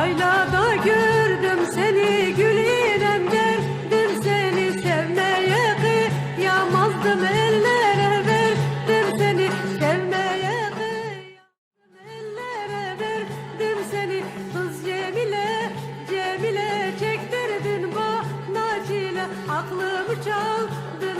Yaylada gördüm seni gül inem derdim seni. Sevmeye kıyamazdım ellere verdim seni. Sevmeye kıyamazdım ellere verdim seni. Kız Cemile Cemile çektirdin bana çile. Aklımı çaldın